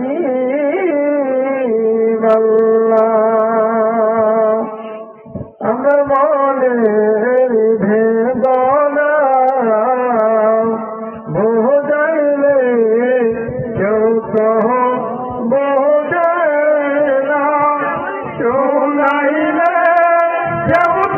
হাবিব আমার মনের ভেদনা বোঝাইলে কেউ তো বোঝে না শোনাইলে কেউ তো শুনে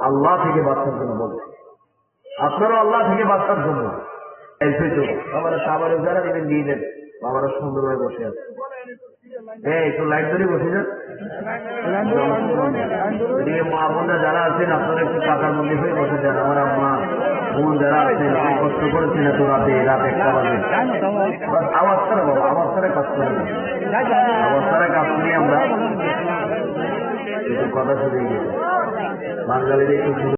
আল্লাহ থেকে বাঁচার জন্য বলবে আপনারা আল্লাহ থেকে বাঁচার জন্য। আমার সাবারে যারা নেবেন দিয়ে দেন। বাবারা সুন্দরভাবে বসে আছে। এই, একটু লাইট বসে যান। যারা আছেন, আপনারা একটু পাকার মধ্যে হয়ে বসে যান। আমার আম্মা বোন যারা আছেন অনেক কষ্ট করেছেন এত রাতে, রাত আওয়াজ ছাড়া বাবা, আওয়াজ ছাড়া কাজ করি। আওয়াজ ছাড়া কাজ করি আমরা। কথা শুনে গেছে বাঙালির একটু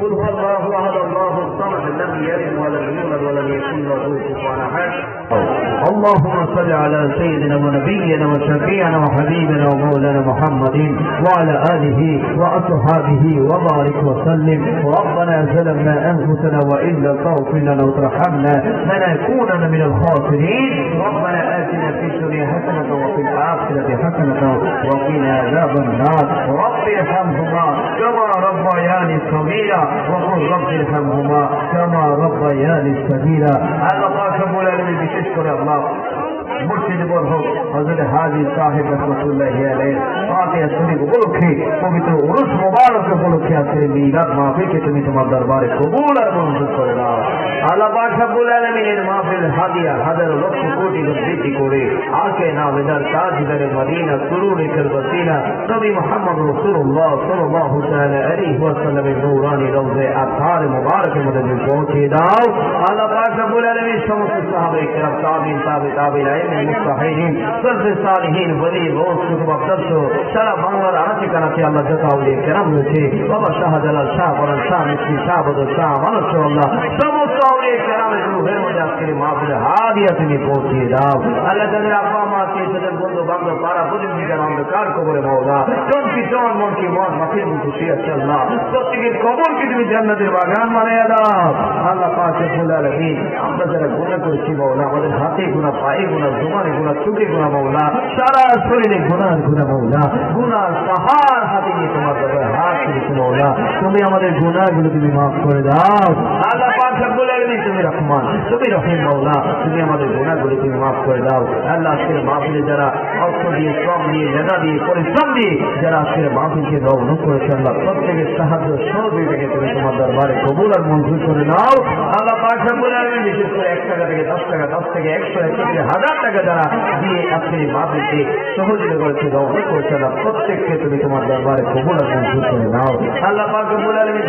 قل هو الله احد الله الصمد لم يلد ولم يولد ولم يكن له كفوا أحد. اللهم صل على سيدنا ونبينا وشفيعنا وحبيبنا ومولانا محمد وعلى آله وأصحابه وبارك وسلم. ربنا ظلمنا أنفسنا وإن لم تغفر لنا وترحمنا لنكونن من الخاسرين. ربنا آتنا في الدنيا حسنة وفي الآخرة حسنة وقنا عذاب النار رب ارحمهما كما ربياني صغيرا وقل رب ارحمهما كما ربياني صغيرا هذا الله شمول الذي بتشكر الله মুর্শিদ বরহ হজরত হাজি সাহেব রহমতুল্লাহ আলাইহ ফাতিহা শরীফ উপলক্ষে পবিত্র উরুস মোবারক উপলক্ষে আজকের মিলাদ মাহফিলকে তুমি তোমার দরবারে কবুল আর মঞ্জুর করে দাও আল্লাহ পাক পাক রব্বুল আলামিনের মাহফিল হাদিয়া হাজার লক্ষ কোটি গুণ বৃদ্ধি করে আকে না বেদার তাজদার মদিনা সুরুর করবতিনা নবী মুহাম্মদ রাসূলুল্লাহ সাল্লাল্লাহু তাআলা আলাইহি ওয়াসাল্লামের নূরানি রওজে আথার মুবারকের মধ্যে তুমি পৌঁছে দাও আল্লাহ পাক রব্বুল আলামিন সমস্ত সাহাবায়ে কিরাম তাবিঈন তাবে তাবিঈন মুস্তাহিদিন সরফে সালিহিন ওলি গৌস কুতুব আফদর্শ সারা বাংলার আনাচে কানাচে আল্লাহ যত আউলিয়া কেরাম রয়েছে বাবা শাহজালাল শাহ বরান শাহ মিস্ত্রি শাহ বদর শাহ মানুষ আল্লাহ সমস্ত আউলিয়া কেরামের রুহের মধ্যে আজকের হাদিয়া তুমি পৌঁছিয়ে দাও। আল্লাহ তাদের আব্বা, মা আছে তাদের বন্ধু, বান্ধব, পাড়া প্রতিনিধি যারা অন্ধকার কবরে মৌলা জন কি জন মন মাফির মুখে খুশি আছে আল্লাহ প্রত্যেকের কবরকে তুমি জান্নাতের বাগান মানে দাও। আল্লাহ পাকে ফুলার আমরা যারা গুণা করেছি মৌলা আমাদের হাতে গুণা পায়ে গুণা জমানে গুণা চোখে গুণা মৌলা সারা শরীরে গুণার গুণা মৌলা গুণার পাহাড় হাতে নিয়ে তোমার দাদা হাত তুলেছি মৌলা তুমি আমাদের গুণাগুলো তুমি মাফ করে দাও। আল্লাহ পাক রব্বুল তুমি রহমান, তুমি রহিম মৌলা তুমি আমাদের গুণাগুলো তুমি মাফ করে দাও। আল্লাহ আজকের মাহফিলে যারা অর্থ দিয়ে, শ্রম দিয়ে মেধা দিয়ে, পরিশ্রম দিয়ে যারা আজকের মাহফিলকে রওনা করেছে, আল্লাহ প্রত্যেকের সাহায্য সহযোগিতাকে তুমি তোমার দরবারে কবুল আর মঞ্জুর করে নাও। আল্লাহ পাঁচ বলে আমি বিশেষ করে এক টাকা থেকে দশ টাকা, দশ থেকে একশো একশো থেকে হাজার টাকা যারা দিয়ে আপনি মাহফিলকে সহযোগিতা করেছে রওনা করেছে, আল্লাহ প্রত্যেককে তুমি তোমার দরবারে কবুল মঞ্জুর নাও। আল্লাহ পাক রব্বুল আলামিন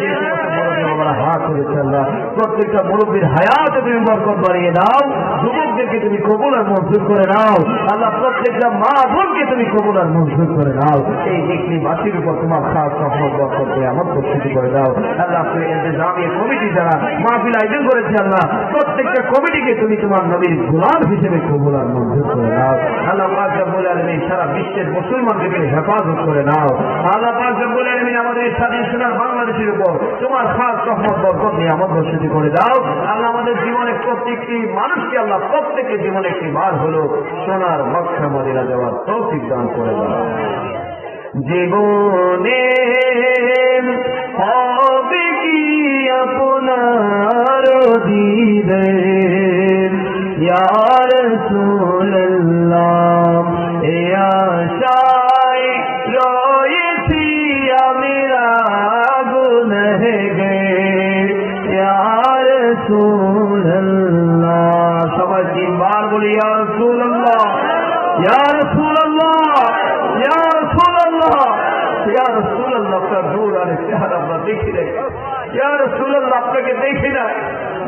বাবারা হাত করেছে আল্লাহ, প্রত্যেকটা মুরব্বীর হায়াতে তুমি বরকত বাড়িয়ে দাও। যুবকদেরকে তুমি কবুল আর মঞ্জুর করে নাও। আল্লাহ, প্রত্যেকটা মা বোনকে তুমি কবুল আর মঞ্জুর করে নাও। এই দিকনি বাসীর উপর তোমার খাস রহমত, বরকত করে আমার প্রস্তুতি করে দাও। আল্লাহ আপনি ইন্তজামিয়া কমিটি যারা মাহফিল আয়োজন করেছে আল্লাহ, প্রত্যেকটা কমিটিকে তুমি তোমার নবীর গোলাম হিসেবে কবুল আর মঞ্জুর করে নাও। আল্লাহ পাক রব্বুল আলামিন সারা বিশ্বের মুসলমানকে তুমি হেফাজত করে নাও। আল্লাহ আমাদের স্বাধীন সোনার বাংলাদেশের উপর তোমার বরকত করে দাও। আল্লাহ আমাদের জীবনে প্রত্যেকটি মানুষকে, আল্লাহ জীবনে একটি বার হলো সোনার যাওয়ার তৌফিক দান করে দাও। জীবনে হবে কি আপনার ইয়ার ইয়ার সুল্লাহ ইয়ার সুল্লাহ ইয়ার সুল্লাহ আপনার দূর আর চেহারা আমরা দেখি রে ইয়ার সুল্লাহ আপনাকে দেখি না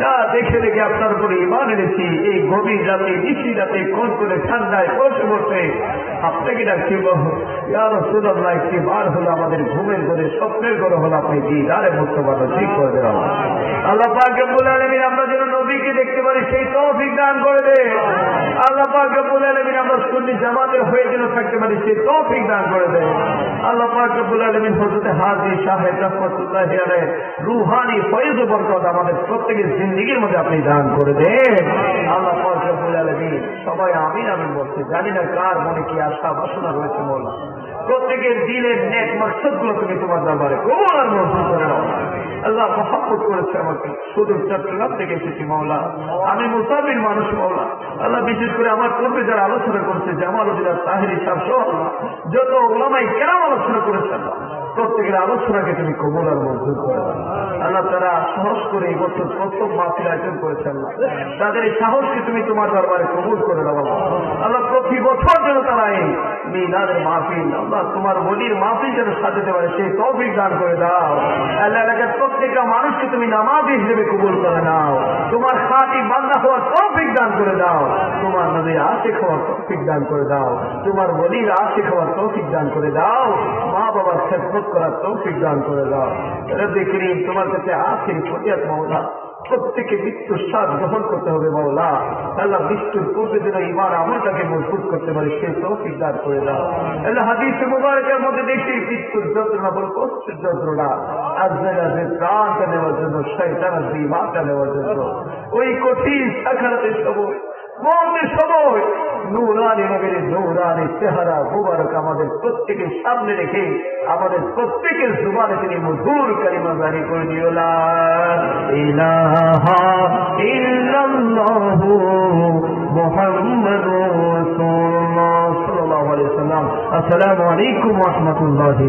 না, দেখে দেখে আপনার উপরে ইমান এনেছি। এই গভীর রাতে, নিশি রাতে, কোন করে ঠান্ডায় বসে বসে আপনাকে ডাকছি ইয়ার সুল্লাহ একটি বার হলো আমাদের ঘুমের ঘরে, স্বপ্নের ঘরে হলো আপনি দিদারে মুক্ত বাধা ঠিক করে দেওয়া আল্লাহ পাকে বলে আলমিন আমরা যেন নবীকে দেখতে পারি, সেই তৌফিক দান করে দে। আল্লাহ পাকে বলে আলমিন আমরা সুন্নি জামাতের হয়ে যেন থাকতে পারি, সেই তৌফিক দান করে দে। আল্লাহ পাকে বলে আলমিন হজরতে হাজি সাহেব রহমতুল্লাহ আলাই রুহানি ফয়েজ বরকত আমাদের প্রত্যেকের জিন্দিগির মধ্যে আপনি দান করে দেন। আল্লাহ পাকে বলে আলমিন সবাই আমিন আমিন বলছে। জানি না কার মনে কি আশা বাসনা রয়েছে মৌলা। প্রত্যেকের দিনের নেক মকসদগুলো তুমি তোমার দরবারে আর মঞ্জুর করে আল্লাহ মহাব্বত করেছে আমাকে। শুধু চট্টগ্রাম থেকে এসেছি মাওলা আমি মুসাফির মানুষ মাওলা আল্লাহ বিশেষ করে আমার পূর্বে যারা আলোচনা করছে, জামাল উদ্দিন তাহিরি হিসাব সহ যত ওলামাই কেন আলোচনা করেছে আল্লাহ প্রত্যেকের আলোচনাকে তুমি কবলার মধ্যে আল্লাহ তারা সাহস করে এই বছর প্রত্যেক মাসের আয়োজন করেছেন তাদের এই সাহসকে তুমি তোমার দরবারে কবুল করে দাও আল্লাহ। আল্লাহ প্রতি বছর যেন তারা এই মিলাদের মাহফিল, আল্লাহ তোমার বলির মাহফিল যেন সাজাতে পারে, সেই তৌফিক দান করে দাও। আল্লাহ এলাকার প্রত্যেকটা মানুষকে তুমি নামাজি হিসেবে কবুল করে নাও। তোমার সাথী বান্দা হওয়ার তৌফিক দান করে দাও। তোমার নদীর আশিক হওয়ার তৌফিক দান করে দাও। তোমার বলির আশিক হওয়ার তৌফিক দান করে দাও। মা বাবার খেদমত করার তৌফিক দান করে দাও। করিম, তোমার কাছে আখির ফটিয়াত মাওলা। প্রত্যেকে মৃত্যুর স্বাদ গ্রহণ করতে হবে, মাওলা। আল্লাহ মৃত্যুর পূর্বে যেন ইমান আমলটাকে মজবুত করতে পারে, সে তৌফিক দান করে দাও। আল্লাহ হাদিস মুবারকের মধ্যে দেখি, মৃত্যুর যন্ত্রণা বল কষ্টের যন্ত্রণা। আজ জায়গাতে প্রাণটা নেওয়ার জন্য শয়তান আসবে ইমানটা নেওয়ার জন্য। ওই কঠিন সাখারাতে সময় মৌতের সময়। নুরানি নগরের নৌরানি চেহারা মুবারক আমাদের প্রত্যেকের সামনে রেখে, আমাদের প্রত্যেকের জুবানে তিনি মধুর কালিমা জারি করে দিও লা ইলাহা ইল্লাল্লাহু মুহাম্মাদুর রাসূলুল্লাহ সাল্লাল্লাহু আলাইহি ওয়াসাল্লাম। আসসালামু আলাইকুম রাহমাতুল্লাহি